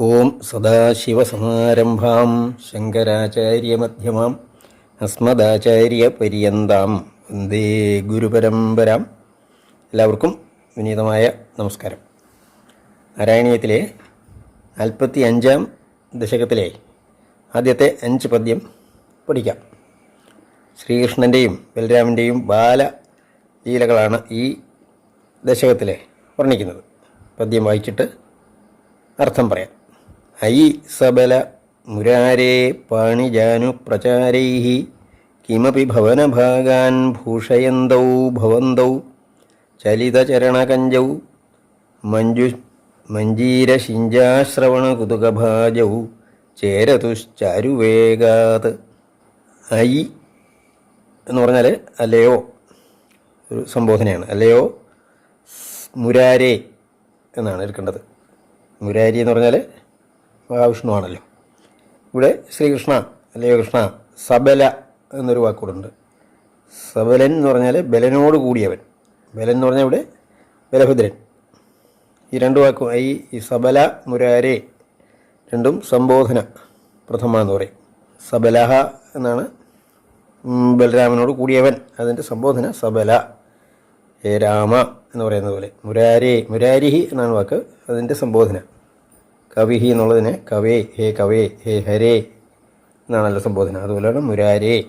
ഓം സദാശിവസമാരംഭാം ശങ്കരാചാര്യമധ്യമാം അസ്മദാചാര്യപര്യന്താം. വന്ദേ ഗുരുപരമ്പരാം. എല്ലാവർക്കും വിനീതമായ നമസ്കാരം. നാരായണീയത്തിലെ നാൽപ്പത്തി അഞ്ചാം ദശകത്തിലെ ആദ്യത്തെ അഞ്ച് പദ്യം പഠിക്കാം. ശ്രീകൃഷ്ണന്റെയും ബലരാമന്റെയും ബാലലീലകളാണ് ഈ ദശകത്തിലെ വർണിക്കുന്നത്. പദ്യം വായിച്ചിട്ട് അർത്ഥം പറയാം. ഐ സബല മുരാരേ പാണിജാനു പ്രചാരൈ കിമപി ഭവനഭാഗാൻ ഭൂഷയന്തൗ ഭവന്തൗ. ചലിതചരണകഞ്ചൗ. മഞ്ജു മഞ്ജീരശിഞ്ചാശ്രവണകുതുകഭാജൗ. ചേരതുശ്ചാരുവേഗാത്. ഐ എന്ന് പറഞ്ഞാൽ അല്ലയോ? ഒരു സംബോധനയാണ്. അല്ലയോ? മുരാരേ എന്നാണ് എടുക്കേണ്ടത്. മുരാരി എന്ന് പറഞ്ഞാൽ മഹാവിഷ്ണുവാണല്ലോ. ഇവിടെ ശ്രീകൃഷ്ണ അല്ലയോ കൃഷ്ണ? സബല എന്നൊരു വാക്കുകൂടുണ്ട്. സബലൻ എന്ന് പറഞ്ഞാൽ ബലനോട് കൂടിയവൻ. ബലൻ എന്ന് പറഞ്ഞാൽ ഇവിടെ ബലഭദ്രൻ. ഈ രണ്ട് വാക്കും ഈ സബല മുരാരെ രണ്ടും സംബോധന പ്രഥമ എന്ന് പറയും. സബലഹ എന്നാണ് ബലരാമനോട് കൂടിയവൻ. അതിന്റെ സംബോധന സബല ഹേ രാമ എന്ന് പറയുന്നത് പോലെ. മുരാരേ മുരാരിഹി എന്നാണ് വാക്ക്. അതിന്റെ സംബോധന. കവിഹി എന്നുള്ളതിനെ കവേ ഹേ കവേ ഹേ ഹരേ എന്നാണല്ലോ സംബോധന. അതുപോലെയാണ് മുരാരേ.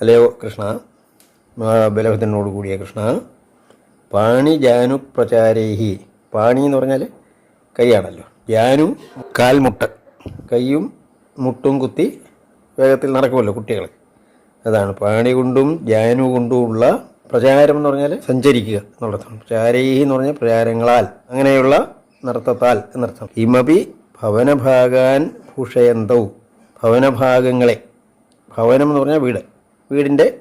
അല്ലയോ കൃഷ്ണ? ബലഭദ്രനോട് കൂടിയ കൃഷ്ണ. പാണി ജാനു പ്രചാരേഹി. പാണി എന്ന് പറഞ്ഞാൽ കൈയാണല്ലോ. ജാനു കാൽമുട്ട്. കൈയും മുട്ടും കുത്തി വേഗത്തിൽ നടക്കുമല്ലോ കുട്ടികൾ അതാണ് പാണി കൊണ്ടും ജാനു കൊണ്ടുമുള്ള പ്രചാരം എന്ന് പറഞ്ഞാൽ സഞ്ചരിക്കുക എന്നുള്ളതാണ്. പ്രചാരേഹി എന്ന് പറഞ്ഞാൽ പ്രചാരങ്ങളാൽ അങ്ങനെയുള്ള നൃത്തത്താൽ എന്നർത്ഥം ഇമപി ഭവനഭാഗാൻ ഭൂഷയന്തൗ. ഭവനഭാഗങ്ങളെ. ഭവനം എന്ന് പറഞ്ഞാൽ വീട്. വീടിന്റെ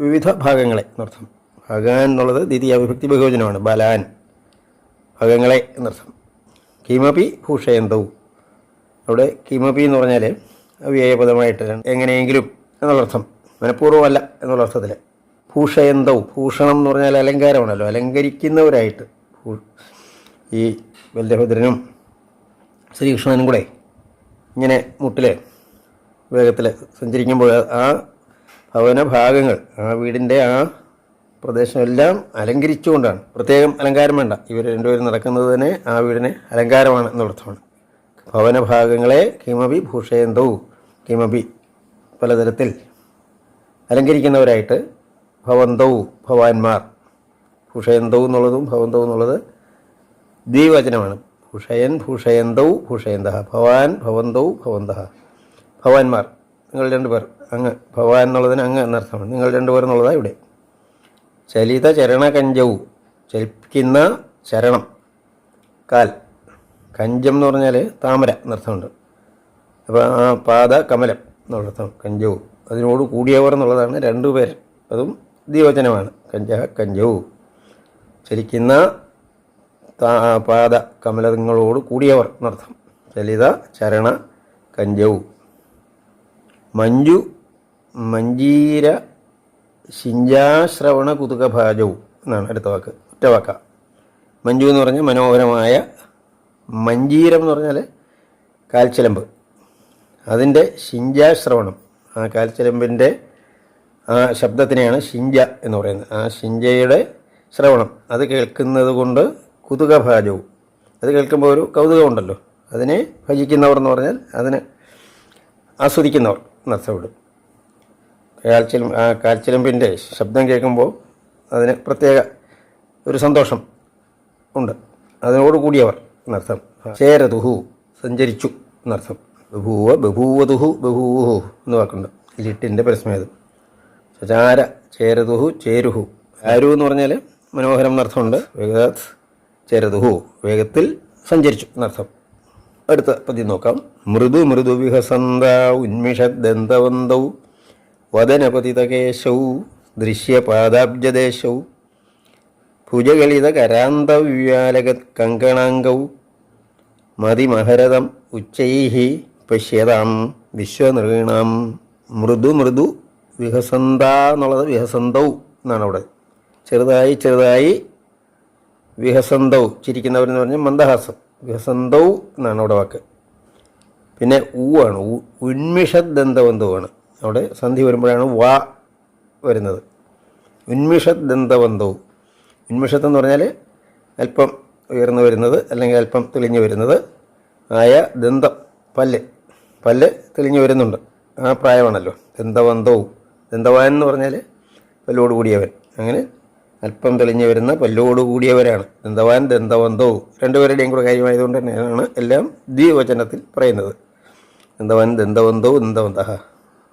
വിവിധ ഭാഗങ്ങളെ എന്നർത്ഥം ഭാഗാൻ എന്നുള്ളത് ദ്വിതീയ വിഭക്തി ബഹുവചനമാണ്. ബലാൻ. ഭാഗങ്ങളെ എന്നർത്ഥം കിമപി ഭൂഷയന്തൗ. അവിടെ കിമപി എന്ന് പറഞ്ഞാൽ അവ്യയപദമായിട്ട് എങ്ങനെയെങ്കിലും എന്നുള്ളർത്ഥം മനഃപൂർവമല്ല എന്നുള്ള അർത്ഥത്തിൽ ഭൂഷയന്തവും ഭൂഷണം എന്ന് പറഞ്ഞാൽ അലങ്കാരമാണല്ലോ. അലങ്കരിക്കുന്നവരായിട്ട്. ഈ ബലഭദ്രനും ശ്രീകൃഷ്ണനും കൂടെ ഇങ്ങനെ മുട്ടിലെ വേഗത്തിൽ സഞ്ചരിക്കുമ്പോൾ ആ ഭവന ഭാഗങ്ങൾ ആ വീടിന്റെ ആ പ്രദേശമെല്ലാം അലങ്കരിച്ചുകൊണ്ടാണ്. പ്രത്യേകം അലങ്കാരം വേണ്ട. ഇവർ രണ്ടുപേരും നടക്കുന്നത് തന്നെ ആ വീടിനെ അലങ്കാരമാണ് എന്നർത്ഥമാണ് ഭവന ഭാഗങ്ങളെ കിമപി ഭൂഷേന്തവും കിമപി പലതരത്തിൽ അലങ്കരിക്കുന്നവരായിട്ട് ഭവന്തവും ഭവാന്മാർ. ഭൂഷയന്തവും എന്നുള്ളതും ഭവന്തവും എന്നുള്ളത് ദ്വിവചനമാണ്. ഭൂഷയൻ ഭൂഷയന്തൗ ഭൂഷയന്ത. ഭവാൻ ഭവന്തൗ ഭവന്ത. ഭവാന്മാർ. നിങ്ങൾ രണ്ടുപേർ അങ്ങ്. ഭവാൻ എന്നുള്ളതിന് അങ്ങ് എന്നർത്ഥമാണ്. നിങ്ങൾ രണ്ടുപേർ എന്നുള്ളതാണ് ഇവിടെ. ചലിത ചരണകഞ്ചവും ചലിപ്പിക്കുന്ന ചരണം. കാൽ. കഞ്ചം എന്ന് പറഞ്ഞാൽ താമര എന്നർത്ഥമുണ്ട് അപ്പോൾ ആ പാത കമലം എന്നുള്ളർത്ഥം കഞ്ചവും അതിനോട് കൂടിയവർ എന്നുള്ളതാണ് രണ്ടുപേർ അതും ദ്വിവചനമാണ്. കഞ്ച കഞ്ചവും ചലിക്കുന്ന പാദ കമലങ്ങളോട് കൂടിയവർ എന്നർത്ഥം. ചലിത ചരണ കഞ്ചവും മഞ്ജു മഞ്ജീര ശിഞ്ചാശ്രവണ കുതുകഭാജവും എന്നാണ് അടുത്ത വാക്ക്. ഒറ്റ വാക്ക. മഞ്ജു എന്ന് പറഞ്ഞാൽ മനോഹരമായ മഞ്ജീരം എന്ന് പറഞ്ഞാൽ കാൽച്ചിലമ്പ്. അതിന്റെ ശിഞ്ചാശ്രവണം ആ കാൽച്ചിലമ്പിന്റെ ആ ശബ്ദത്തിനെയാണ് ശിഞ്ച എന്ന് പറയുന്നത്. ആ ശിഞ്ചയുടെ ശ്രവണം. അത് കേൾക്കുന്നത് കൊണ്ട് കുതുകഭാജവും അത് കേൾക്കുമ്പോൾ ഒരു കൗതുകമുണ്ടല്ലോ. അതിനെ ഭജിക്കുന്നവർ എന്ന് പറഞ്ഞാൽ അതിന് ആസ്വദിക്കുന്നവർ എന്നർത്ഥപ്പെടും കാൽച്ചിലും ആ കാൽച്ചിലമ്പിന്റെ ശബ്ദം കേൾക്കുമ്പോൾ അതിന് പ്രത്യേക ഒരു സന്തോഷം ഉണ്ട്. അതിനോട് കൂടിയവർ എന്നർത്ഥം ചേരതുഹു സഞ്ചരിച്ചു എന്നർത്ഥം ബഹുവ ബഭൂവതുഹു ബഭൂവുഹു എന്ന് വാക്കുണ്ട്. ലിട്ടിന്റെ പരസ്മേതം ചാര ചേരതുഹു ചേരുഹു. ആരു എന്ന് പറഞ്ഞാൽ മനോഹരം എന്നർത്ഥമുണ്ട് വേഗാത് ചേരതുഹു വേഗത്തിൽ സഞ്ചരിച്ചു. എന്നർത്ഥം. അടുത്ത പതി നോക്കാം. മൃദു മൃദു വിഹസന്ത ഉന്മിഷദന്തവന്തൗ വദനപതിതകേശൗ ദൃശ്യപാദാബ്ജദേശൗ ഭുജഗളിത കരാന്തവ്യാലകത് കങ്കണാംഗൗ മതിമഹരതം ഉച്ചൈ പശ്യതാം വിശ്വനൃണാം. മൃദു മൃദു വിഹസന്ത എന്നുള്ളത് വിഹസന്തൗ എന്നാണ് അവിടെ. ചെറുതായി ചെറുതായി വിഹസന്തൗ ചിരിക്കുന്നവരെന്ന് പറഞ്ഞാൽ മന്ദഹാസം. വിഹസന്തൗ എന്നാണ് അവിടെ വാക്ക്. പിന്നെ ഊ ആണ്. ഊ ഉന്മിഷദന്തബന്ധവുമാണ് അവിടെ സന്ധി വരുമ്പോഴാണ് വ വരുന്നത്. ഉന്മിഷദന്തബന്ധവും ഉന്മിഷത്ത് എന്ന് പറഞ്ഞാൽ അല്പം ഉയർന്നു വരുന്നത് അല്ലെങ്കിൽ അല്പം തെളിഞ്ഞു വരുന്നത് ആയ ദന്തം പല്ല്. പല്ല് തെളിഞ്ഞു വരുന്നുണ്ട്. ആ പ്രായമാണല്ലോ. ദന്തവന്തവും ദന്തവാൻ എന്ന് പറഞ്ഞാൽ പല്ലോടുകൂടിയവൻ അങ്ങനെ അല്പം തെളിഞ്ഞു വരുന്ന പല്ലോട് കൂടിയവരാണ്. ദന്തവാൻ ദന്തവന്തോ രണ്ടുപേരുടെയും കൂടെ കാര്യമായതുകൊണ്ട് തന്നെയാണ് എല്ലാം ദ്വിവചനത്തിൽ പറയുന്നത്. ദന്തവാൻ ദന്തവന്തോ ദന്തവന്ത.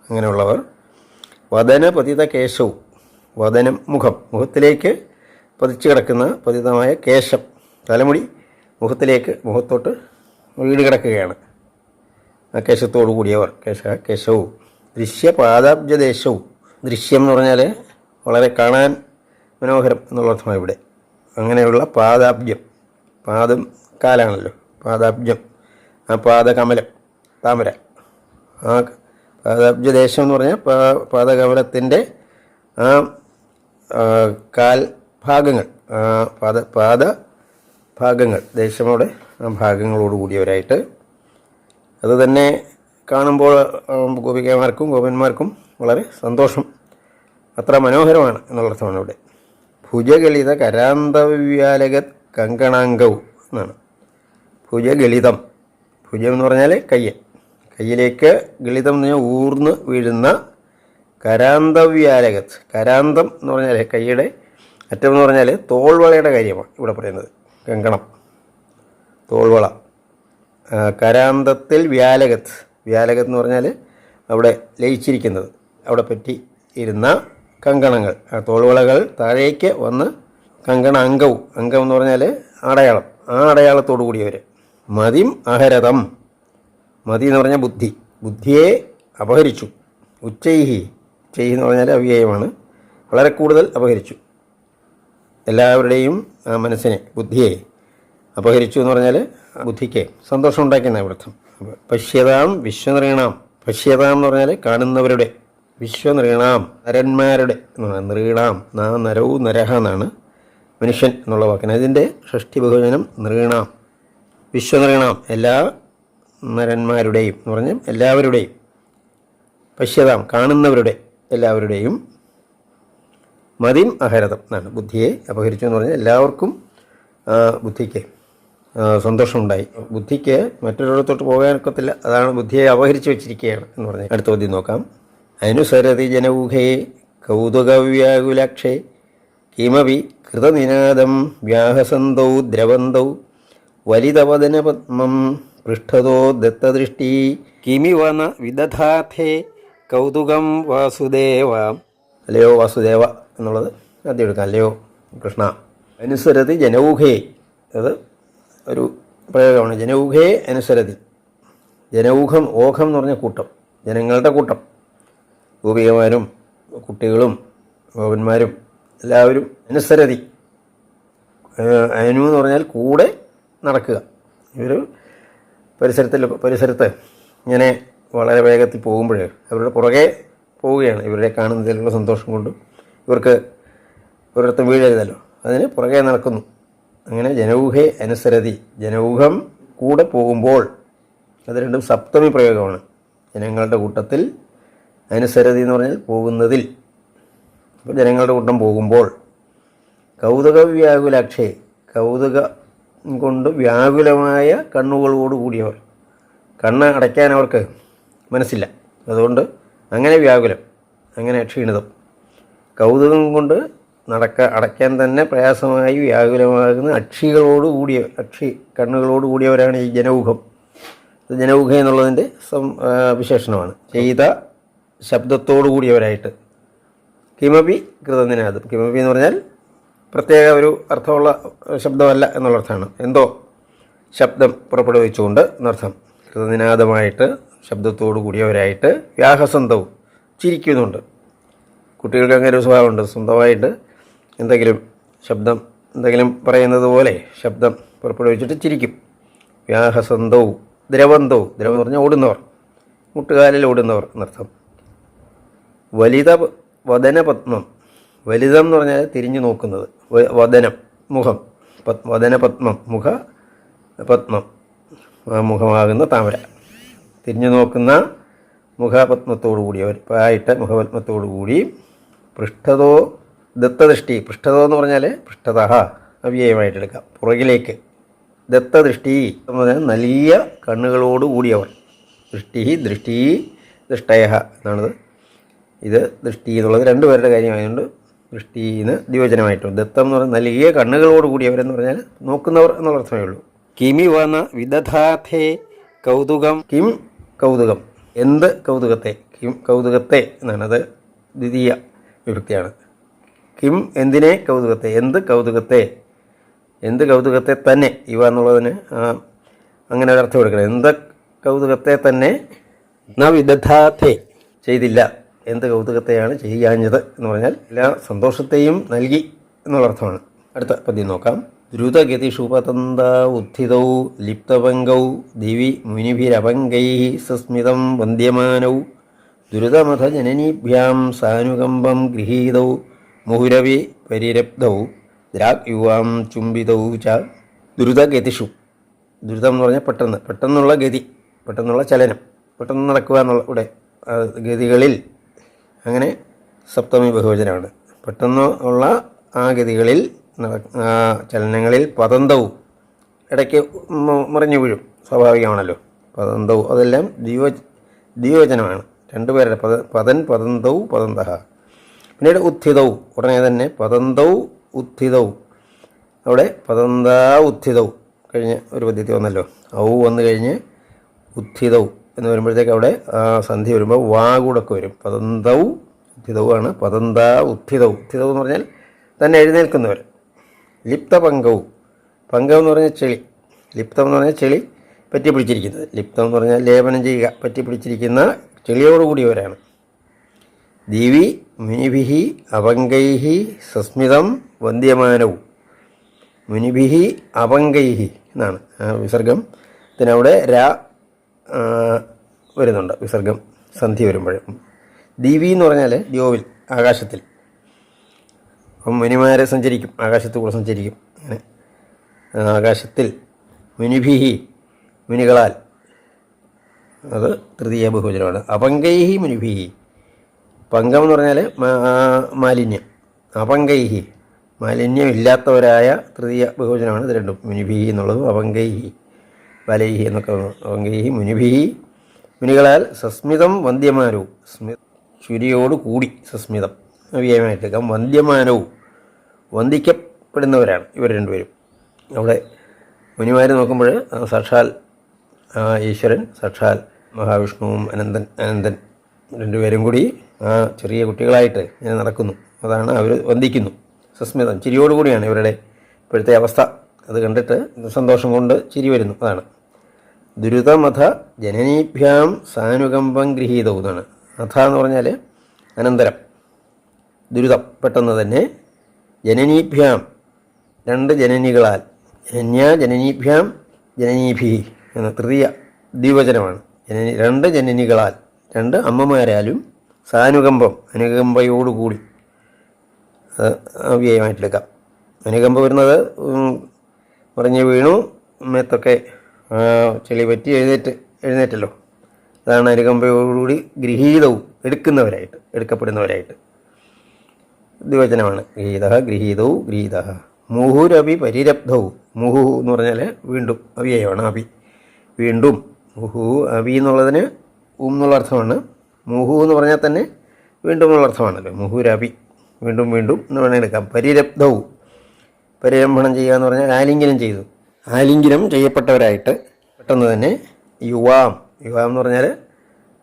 അങ്ങനെയുള്ളവർ. വദന പതിത കേശവും. വദനം മുഖം. മുഖത്തിലേക്ക് പതിച്ചു കിടക്കുന്ന പതിതമായ കേശം. തലമുടി മുഖത്തിലേക്ക് മുഖത്തോട്ട് വീട് കിടക്കുകയാണ്. ആ കേശത്തോടു കൂടിയവർ. കേശ കേശവും. ദൃശ്യപാദാബ്ജദേശവും ദൃശ്യം എന്ന് പറഞ്ഞാൽ വളരെ കാണാൻ മനോഹരം എന്നുള്ള അർത്ഥമാണ് ഇവിടെ. അങ്ങനെയുള്ള പാദാബ്ജം. പാദം കാലാണല്ലോ പാദാബ്ജം. ആ പാദകമലം. താമര. ആ പാദാബ്ജദേശം എന്ന് പറഞ്ഞാൽ പാ പാദകമലത്തിന്റെ ആ കാൽ ഭാഗങ്ങൾ. പാദ പാദ ഭാഗങ്ങൾ. ദേശമോടെ ആ ഭാഗങ്ങളോട് കൂടിയവരായിട്ട്. അതുതന്നെ കാണുമ്പോൾ ഗോപികമാർക്കും ഗോപന്മാർക്കും വളരെ സന്തോഷം. അത്ര മനോഹരമാണ് എന്നുള്ള അർത്ഥമാണ് ഇവിടെ. ഭുജഗളിത കരാന്തവ്യാലക കങ്കണാംഗൗ എന്നാണ്. ഭുജഗളിതം. ഭുജം എന്ന് പറഞ്ഞാൽ കയ്യ് കയ്യിലേക്ക് ഗളിതം എന്ന് പറഞ്ഞാൽ ഊർന്ന് വീഴുന്ന കരാന്തവ്യാലകത്ത് കരാന്തം എന്ന് പറഞ്ഞാൽ കൈയുടെ അറ്റം എന്ന് പറഞ്ഞാൽ തോൾവളയുടെ കാര്യമാണ് ഇവിടെ പറയുന്നത്. കങ്കണം. തോൾവള. കരാന്തത്തിൽ വ്യാലകത്ത് വ്യാലകത്ത് എന്ന് പറഞ്ഞാൽ അവിടെ ലയിച്ചിരിക്കുന്നത്. അവിടെ പറ്റി ഇരുന്ന കങ്കണങ്ങൾ. തോൾവളകൾ താഴേക്ക് വന്ന് കങ്കണ അംഗവും അംഗം എന്ന് പറഞ്ഞാൽ അടയാളം ആ അടയാളത്തോടു കൂടിയവർ മതിം അഹരതം. മതി എന്ന് പറഞ്ഞാൽ ബുദ്ധി. ബുദ്ധിയെ അപഹരിച്ചു. ഉച്ചൈഹി. ഉച്ചൈഹി എന്ന് പറഞ്ഞാൽ അവ്യയമാണ്. വളരെ കൂടുതൽ അപഹരിച്ചു. എല്ലാവരുടെയും മനസ്സിനെ ബുദ്ധിയെ അപഹരിച്ചു എന്ന് പറഞ്ഞാൽ ബുദ്ധിക്ക് സന്തോഷം ഉണ്ടാക്കുന്ന അർത്ഥം. പശ്യതാം വിശ്വനൃണാം. പശ്യതാം എന്ന് പറഞ്ഞാൽ കാണുന്നവരുടെ വിശ്വനൃണാം നരന്മാരുടെ നൃണാം നാ നരവും നരഹ എന്നാണ് മനുഷ്യൻ എന്നുള്ള വാക്കിന്. അതിന്റെ ഷഷ്ടി ബഹുജനം നൃണാം. വിശ്വനൃണാം എല്ലാ നരന്മാരുടെയും എന്ന് പറഞ്ഞാൽ എല്ലാവരുടെയും. പശ്യതാം കാണുന്നവരുടെ എല്ലാവരുടെയും മതിം അഹരതം എന്നാണ് ബുദ്ധിയെ അപഹരിച്ചു എന്ന് പറഞ്ഞാൽ എല്ലാവർക്കും ബുദ്ധിക്ക് സന്തോഷമുണ്ടായി. ബുദ്ധിക്ക് മറ്റൊരിടത്തോട്ട് പോകാനൊക്കത്തില്ല. അതാണ് ബുദ്ധിയെ അപഹരിച്ചു വെച്ചിരിക്കുകയാണ് എന്ന് പറഞ്ഞാൽ അടുത്ത ബുദ്ധി നോക്കാം. അനുസരതി ജനൗഘേ കൗതുകവ്യാകുലക്ഷേ. കിമപി കൃതനിനാദം വ്യാഹസന്തൗ ദ്രവന്തൗ വലിതവദനപത്മം പൃഷ്ഠതോ ദത്തദൃഷ്ടി. കിമിവന വിദധാഥേ കൗതുകം വാസുദേവ. അല്ലയോ വാസുദേവ എന്നുള്ളത് ആദ്യം എടുക്കാം അല്ലയോ കൃഷ്ണ. അനുസരതി ജനൗഘേ അത് ഒരു പ്രയോഗമാണ്. ജനൗഘേ അനുസരതി. ജനൗഘം ഓഘം എന്ന് പറഞ്ഞ കൂട്ടം. ജനങ്ങളുടെ കൂട്ടം. ഗോപികമാരും കുട്ടികളും ഗോപന്മാരും എല്ലാവരും അനുസരതി. അനു എന്ന് പറഞ്ഞാൽ കൂടെ നടക്കുക. ഇവർ പരിസരത്തിൽ പരിസരത്ത് ഇങ്ങനെ വളരെ വേഗത്തിൽ പോകുമ്പോൾ അവരുടെ പുറകെ പോവുകയാണ്. ഇവരെ കാണുന്നതിലുള്ള സന്തോഷം കൊണ്ട് ഇവർക്ക് ഒരിടത്തും വീഴരുതല്ലോ. അതിന് പുറകെ നടക്കുന്നു. അങ്ങനെ ജനൗഹെ അനുസരതി. ജനൗഹം കൂടെ പോകുമ്പോൾ അത് രണ്ടും സപ്തമി പ്രയോഗമാണ്. ജനങ്ങളുടെ കൂട്ടത്തിൽ അനുസരതി എന്ന് പറഞ്ഞാൽ പോകുന്നതിൽ. ജനങ്ങളുടെ കൂട്ടം പോകുമ്പോൾ കൗതുക വ്യാകുലാക്ഷേ കൗതുക കൊണ്ട് വ്യാകുലമായ കണ്ണുകളോട് കൂടിയവർ. കണ്ണ് അടയ്ക്കാൻ അവർക്ക് മനസ്സില്ല. അതുകൊണ്ട് അങ്ങനെ വ്യാകുലം അങ്ങനെ ക്ഷീണിതം. കൗതുകം കൊണ്ട് നടക്ക അടയ്ക്കാൻ തന്നെ പ്രയാസമായി വ്യാകുലമാകുന്ന അക്ഷികളോട് കൂടിയ അക്ഷി കണ്ണുകളോട് കൂടിയവരാണ് ഈ ജനൗഹം. ജനൗഹ എന്നുള്ളതിന്റെ വിശേഷണമാണ്. ചെയ്ത ശബ്ദത്തോടു കൂടിയവരായിട്ട് കിമപി കൃതനിനാദം കിമപി എന്ന് പറഞ്ഞാൽ പ്രത്യേക ഒരു അർത്ഥമുള്ള ശബ്ദമല്ല എന്നുള്ള അർത്ഥമാണ് എന്തോ ശബ്ദം പുറപ്പെടുവിച്ചുകൊണ്ട് എന്നർത്ഥം. കൃതനിനാദമായിട്ട് ശബ്ദത്തോടു കൂടിയവരായിട്ട് വ്യാഹസന്തവും ചിരിക്കുന്നുണ്ട്. കുട്ടികൾക്ക് അങ്ങനെ ഒരു സ്വഭാവമുണ്ട്. സ്വന്തമായിട്ട് എന്തെങ്കിലും ശബ്ദം എന്തെങ്കിലും പറയുന്നത് പോലെ ശബ്ദം പുറപ്പെടുവിച്ചിട്ട് ചിരിക്കും. വ്യാഹസന്തവും ദ്രവന്തവും ദ്രവം എന്ന് പറഞ്ഞാൽ ഓടുന്നവർ മുട്ടുകാലിൽ ഓടുന്നവർ എന്നർത്ഥം. വലിത വദനപത്മം വലിതം എന്ന് പറഞ്ഞാൽ തിരിഞ്ഞു നോക്കുന്നത്. വദനം മുഖം. പത് വദനപത്മം മുഖ പത്മം. മുഖമാകുന്ന താമര. തിരിഞ്ഞു നോക്കുന്ന മുഖപത്മത്തോടു കൂടി അവരിപ്പായിട്ട് മുഖപത്മത്തോടു കൂടി പൃഷ്ഠതോ ദത്തദൃഷ്ടി പൃഷ്ഠതോ എന്ന് പറഞ്ഞാൽ പൃഷ്ഠത അവ്യയമായിട്ട് എടുക്കാം. പുറകിലേക്ക്. ദത്തദൃഷ്ടി എന്ന് പറഞ്ഞാൽ വലിയ കണ്ണുകളോടുകൂടിയവർ ദൃഷ്ടി ദൃഷ്ടി ദൃഷ്ടയ എന്നാണത് ഇത് ദൃഷ്ടി എന്നുള്ളത് രണ്ടുപേരുടെ കാര്യമായതുകൊണ്ട് ദൃഷ്ടിന്ന് ദിവചനമായിട്ടും ദത്തം എന്ന് പറഞ്ഞാൽ നൽകിയ കണ്ണുകളോട് കൂടിയവരെന്ന് പറഞ്ഞാൽ നോക്കുന്നവർ എന്നുള്ള അർത്ഥമേ ഉള്ളൂ. കിമി വന്ന വിദധാഥേ കൗതുകം. കിം കൗതുകം. എന്ത് കൗതുകത്തെ? കിം കൗതുകത്തെ എന്നാണ്. അത് ദ്വിതീയ വിഭക്തിയാണ്. കിം എന്തിനെ കൗതുകത്തെ? എന്ത് കൗതുകത്തെ? എന്ത് കൗതുകത്തെ തന്നെ? ഇവ എന്നുള്ളതിന് അങ്ങനെ ഒരു അർത്ഥം എടുക്കണം എന്ത് കൗതുകത്തെ തന്നെ? ന വിദധാഥേ. ചെയ്തില്ല. എന്ത് കൗതുകത്തെയാണ് ചെയ്യാഞ്ഞത് എന്ന് പറഞ്ഞാൽ എല്ലാ സന്തോഷത്തെയും നൽകി എന്നുള്ള അർത്ഥമാണ് അടുത്ത പദ്യം നോക്കാം. ദ്രുതഗതിഷുപതന്ത ഉത്ഥിതൗ ലിപ്തഭംഗൗ ദിവി മുനിഭിരഭംഗൈ സസ്മിതം വന്ദ്യമാനൗ ദുരിതമഥ ജനനീഭ്യാം സാനുകമ്പം ഗൃഹീതൗ മുഹുരവി പരിരബ്ധൗ ദ്രാഗ് യുവാം ചുംബിതൗ ച ദ്രുതഗതിഷു. ദുരിതം എന്ന് പറഞ്ഞാൽ പെട്ടെന്ന് പെട്ടെന്നുള്ള ഗതി പെട്ടെന്നുള്ള ചലനം പെട്ടെന്ന് നടക്കുക എന്നുള്ള ഇവിടെ ഗതികളിൽ അങ്ങനെ സപ്തമി ബഹുവചനമാണ് പെട്ടെന്ന് ഉള്ള ആ ഗതികളിൽ ചലനങ്ങളിൽ പതന്തവും ഇടയ്ക്ക് മറിഞ്ഞു വീഴും. സ്വാഭാവികമാണല്ലോ. പതന്തവും അതെല്ലാം ദ്വീവ ദ്വീവചനമാണ് രണ്ടുപേരുടെ പത പതൻ പതന്തവും പതന്തഹ. പിന്നീട് ഉത്ഥിതവും ഉടനെ തന്നെ പതന്തവും ഉത്ഥിതവും അവിടെ പതന്താ ഉത്ഥിതവും കഴിഞ്ഞ ഒരു പദ്യത്തിൽ വന്നല്ലോ. ഔ വന്നു കഴിഞ്ഞ് ഉത്ഥിതവും എന്ന് വരുമ്പോഴത്തേക്ക് അവിടെ സന്ധി വരുമ്പോൾ വാ കൂടൊക്കെ വരും. പതന്ത ഉദ്ധിതവുമാണ് പതന്ത ഉദ്ധിതവും ഉദ്ധിതവും എന്ന് പറഞ്ഞാൽ തന്നെ എഴുന്നേൽക്കുന്നവർ. ലിപ്ത പങ്കവും പങ്കം എന്ന് പറഞ്ഞാൽ ചെളി. ലിപ്തം എന്ന് പറഞ്ഞാൽ ചെളി പറ്റി പിടിച്ചിരിക്കുന്നത്. ലിപ്തം എന്ന് പറഞ്ഞാൽ ലേപനം ചെയ്യുക പറ്റി പിടിച്ചിരിക്കുന്ന ചെളിയോടുകൂടിയവരാണ് ദിവി മുനിഭിഹി അപങ്കൈഹി സസ്മിതം വന്ധ്യമാനവും മുനിഭിഹി അപങ്കൈഹി എന്നാണ് വിസർഗം. പിന്നെ അവിടെ രാ വരുന്നുണ്ട്. വിസർഗം സന്ധി വരുമ്പോഴും. ദിവി എന്ന് പറഞ്ഞാൽ ദ്യോവിൽ ആകാശത്തിൽ. അപ്പം മുനിമാരെ സഞ്ചരിക്കും. ആകാശത്ത് കൂടെ സഞ്ചരിക്കും. അങ്ങനെ. ആകാശത്തിൽ മുനിഭിഹി മുനികളാൽ. അത് തൃതീയ ബഹുവചനമാണ് അപങ്കൈഹി മുനിഭിഹി പങ്കം എന്ന് പറഞ്ഞാൽ മാലിന്യം. അപങ്കൈഹി. മാലിന്യമില്ലാത്തവരായ തൃതീയ ബഹുവചനമാണ് ഇത് രണ്ടും. മുനിഭിഹി എന്നുള്ളതും അപങ്കൈഹി. വലൈഹി എന്നൊക്കെ വന്നു. അപങ്കൈഹി മുനിഭിഹി മുനികളാൽ സസ്മിതം വന്ധ്യമാനവും സ്മി ചുരിയോട് കൂടി സസ്മിതം. അവ്യയമായിട്ടേക്കാം വന്ധ്യമാനവും വന്ദിക്കപ്പെടുന്നവരാണ് ഇവർ രണ്ടുപേരും. അവിടെ മുനിമാർ നോക്കുമ്പോൾ സാക്ഷാൽ ഈശ്വരൻ സാക്ഷാൽ മഹാവിഷ്ണുവും അനന്തൻ അനന്തൻ രണ്ടുപേരും കൂടി ആ ചെറിയ കുട്ടികളായിട്ട് ഇങ്ങനെ നടക്കുന്നു. അതാണ് അവർ വന്ദിക്കുന്നു. സസ്മിതം ചിരിയോടുകൂടിയാണ് ഇവരുടെ ഇപ്പോഴത്തെ അവസ്ഥ. അത് കണ്ടിട്ട് സന്തോഷം കൊണ്ട് ചിരി വരുന്നു. അതാണ്. ദുരിതമഥ ജനനീഭ്യാം സാനുകമ്പം ഗൃഹീതവും എന്നാണ്. അഥ എന്ന് പറഞ്ഞാൽ അനന്തരം. ദുരിതം പെട്ടെന്ന് തന്നെ ജനനീഭ്യാം. രണ്ട് ജനനികളാൽ. ജനന്യ ജനനീഭ്യാം ജനനീഭി എന്ന തൃതീയ ദ്വിവചനമാണ്. ജനനി രണ്ട് ജനനികളാൽ രണ്ട് അമ്മമാരാലും സാനുകമ്പം അനുകമ്പയോടുകൂടി അവ്യയമായിട്ടെടുക്കാം. അനുകമ്പ വരുന്നത് മറിഞ്ഞ് വീണു. മേത്തൊക്കെ ചെളി പറ്റി എഴുന്നേറ്റ് എഴുന്നേറ്റല്ലോ. അതാണ് അനുകമ്പയോടുകൂടി ഗൃഹീതവും എടുക്കുന്നവരായിട്ട് എടുക്കപ്പെടുന്നവരായിട്ട്. ദ്വിവചനമാണ്. ഗൃഹീത ഗൃഹീതവും ഗൃഹീത. മുഹുരഭി പരിരബ്ധവും മുഹു എന്ന് പറഞ്ഞാൽ വീണ്ടും അവ്യയമാണ് അഭി. വീണ്ടും മുഹു അഭി എന്നുള്ളതിന് ഉം എന്നുള്ള അർത്ഥമാണ്. മുഹു എന്ന് പറഞ്ഞാൽ തന്നെ വീണ്ടും എന്നുള്ള അർത്ഥമാണല്ലോ. മുഹുരഭി. വീണ്ടും വീണ്ടും എന്ന് വേണമെങ്കിൽ എടുക്കാം. പരിരബ്ധവും പരിരംഭണം ചെയ്യുക എന്ന് പറഞ്ഞാൽ ആലിംഗനം ചെയ്തു. ആലിംഗനം ചെയ്യപ്പെട്ടവരായിട്ട് പെട്ടെന്ന് തന്നെ യുവാം യുവാം എന്ന് പറഞ്ഞാൽ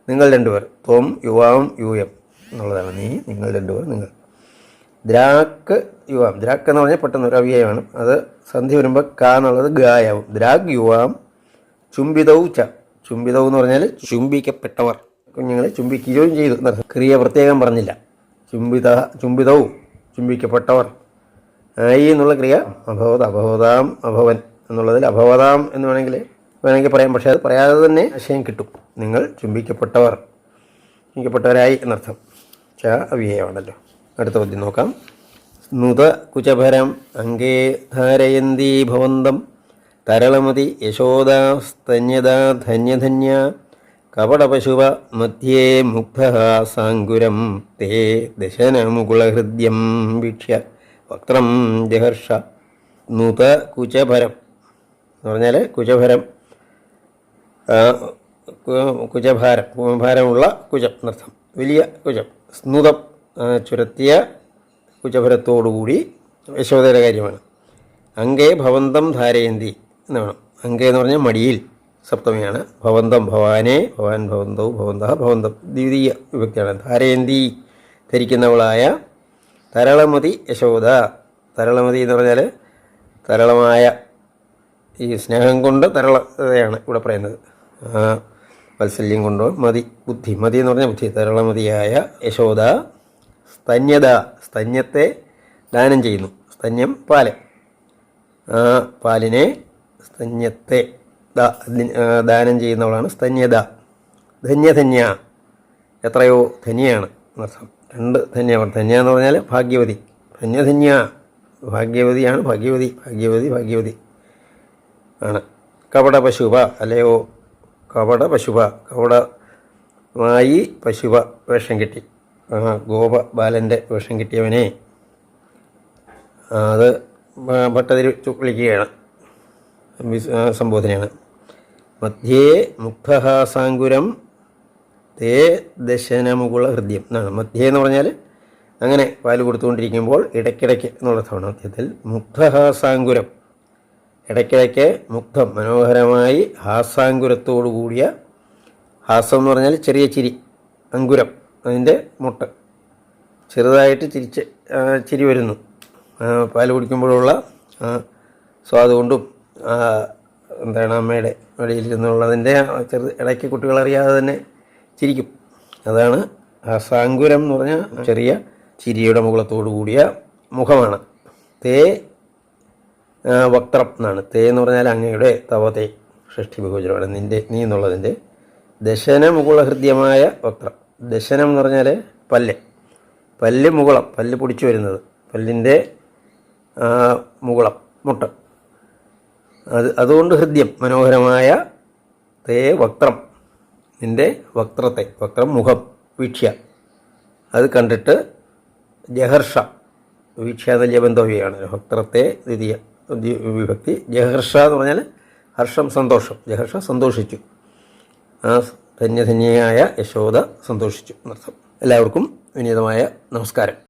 നിങ്ങൾ രണ്ടുപേർ ത്വം യുവാം യു എം എന്നുള്ളതാണ്. നീ നിങ്ങൾ രണ്ടുപേർ നിങ്ങൾ. ദ്രാക്ക് യുവാം. ദ്രാക്ക് എന്ന് പറഞ്ഞാൽ പെട്ടെന്ന് ഒരു അവ്യയമാണ്. അത് സന്ധി വരുമ്പോൾ ക എന്നുള്ളത് ഗായാവും. ദ്രാഗ് യുവാം ചുംബിതൗ ച. ചുംബിതൗ എന്ന് പറഞ്ഞാൽ ചുംബിക്കപ്പെട്ടവർ. കുഞ്ഞുങ്ങളെ ചുംബിക്കുകയും ചെയ്തു. ക്രിയ പ്രത്യേകം പറഞ്ഞില്ല. ചുംബിത ചുംബിതവും ചുംബിക്കപ്പെട്ടവർ. ആയി എന്നുള്ള ക്രിയ അഭവത് അഭവതാം അഭവൻ എന്നുള്ളതിൽ അഭവതാം എന്ന് വേണമെങ്കിൽ വേണമെങ്കിൽ പറയാം. പക്ഷേ അത് പറയാതെ തന്നെ ആശയം കിട്ടും. നിങ്ങൾ ചുംബിക്കപ്പെട്ടവർ. ചുംബിക്കപ്പെട്ടവരായി എന്നർത്ഥം. ച അവ്യയമാണല്ലോ. അടുത്ത പദ്യം നോക്കാം. നുത കുചഭരം അങ്കേ ധാരയന്തീ ഭവന്തം. തരളമതി യശോദാസ്തന്യതാ ധന്യധന്യ. കപടപശുവ മധ്യേ മുഗ്ധ സാങ്കുരം. തേ ദശനമുകുളഹൃദ്യം വീക്ഷ്യ. വക്രം ജഹർഷ. നൂത കുചഭരം എന്ന് പറഞ്ഞാൽ കുചഭരം കുചഭാരം ഭാരമുള്ള കുജം എന്നർത്ഥം. വലിയ കുജം. സ്നുതം. ചുരത്തിയ കുജഭരത്തോടുകൂടി യശോദയുടെ കാര്യമാണ്. അങ്കേ ഭവന്തം ധാരയന്തി എന്ന് വേണം. അങ്കേ എന്ന് പറഞ്ഞാൽ മടിയിൽ. സപ്തമിയാണ്. ഭവന്തം ഭവാനെ ഭവാൻ ഭവന്തവും ഭവന്ത ഭവന്തം. ദ്വിതീയ വിഭക്തിയാണ്. ധാരയന്തി ധരിക്കുന്നവളായ തരളമതി യശോദ. തരളമതി എന്ന് പറഞ്ഞാൽ തരളമായ ഈ സ്നേഹം കൊണ്ട് തരളതയാണ് ഇവിടെ പറയുന്നത്. വത്സല്യം കൊണ്ടോ മതി ബുദ്ധി. മതി എന്ന് പറഞ്ഞാൽ ബുദ്ധി. തരളമതിയായ യശോദ സ്തന്യത സ്തന്യത്തെ ദാനം ചെയ്യുന്നു. സ്തന്യം പാൽ. ആ പാലിനെ സ്തന്യത്തെ ദാനം ചെയ്യുന്നവളാണ് സ്തന്യത. ധന്യധന്യ. എത്രയോ ധന്യയാണ് എന്നർത്ഥം. രണ്ട് ധന്യ ധന്യ എന്ന് പറഞ്ഞാൽ ഭാഗ്യവതി. ധന്യധന്യ ഭാഗ്യവതിയാണ് ഭാഗ്യവതി. ഭാഗ്യവതി ഭാഗ്യവതി. ആണ്. കപട പശുപ അല്ലയോ? കപട പശുപ കപടമായി പശുപ വേഷം കിട്ടി. ആ ഗോപ ബാലന്റെ വേഷം കിട്ടിയവനെ. അത് ഭട്ടതിരി വിളിക്കുകയാണ്. സംബോധനയാണ്. മധ്യേ മുക്തഹാസാങ്കുരം തേ ദശനമുകുള ഹൃദയം. എന്നാണ് മധ്യേ എന്ന് പറഞ്ഞാൽ അങ്ങനെ പാൽ കൊടുത്തുകൊണ്ടിരിക്കുമ്പോൾ ഇടയ്ക്കിടയ്ക്ക് എന്നുള്ള അർത്ഥമാണ് മധ്യത്തിൽ മുഗ്ധഹാസാങ്കുരം ഇടയ്ക്കിടയ്ക്ക് മുഗ്ധം മനോഹരമായി ഹാസാങ്കുരത്തോടു കൂടിയ ഹാസം എന്ന് പറഞ്ഞാൽ ചെറിയ ചിരി അങ്കുരം അതിന്റെ മുട്ട. ചെറുതായിട്ട് ചിരിച്ച് ചിരി വരുന്നു. പാൽ കുടിക്കുമ്പോഴുള്ള സ്വാദ് കൊണ്ടും എന്താണ് അമ്മയുടെ വഴിയിൽ നിന്നുള്ളതിന്റെ ചെറു ഇടയ്ക്ക് കുട്ടികളറിയാതെ തന്നെ ചിരിക്കും. അതാണ് സാങ്കുരം എന്ന് പറഞ്ഞാൽ ചെറിയ ചിരിയുടെ മുകളത്തോടു കൂടിയ മുഖമാണ്. തേ ആ, വക്രം എന്നാണ്. തേ എന്ന് പറഞ്ഞാൽ അങ്ങയുടെ തവതേ ഷഷ്ടി ബഹുജനമാണ് നിന്റെ നീ എന്നുള്ളതിന്റെ ദശന മുകുളഹൃദ്യമായ വക്രം ദശനം എന്ന് പറഞ്ഞാൽ പല്ല്. പല്ല് മുകുളം പല്ല് പൊടിച്ചു വരുന്നത്. പല്ലിന്റെ മുകളം മുകുളം മുട്ട. അത് അതുകൊണ്ട് ഹൃദ്യം മനോഹരമായ തേ വക്രം നിന്റെ വക്രത്തെ വക്രം മുഖം വീക്ഷ്യ. അത് കണ്ടിട്ട് ജഹർഷ വീക്ഷ്യ ബന്ധവ്യാണ് വക്രത്തെ ദ്വിതീയ വിഭക്തി. ജഹർഷ എന്ന് പറഞ്ഞാൽ ഹർഷം സന്തോഷം. ജഹർഷ സന്തോഷിച്ചു. ആ ധന്യധന്യയായ യശോദ സന്തോഷിച്ചു. എന്നർത്ഥം. എല്ലാവർക്കും വിനീതമായ നമസ്കാരം.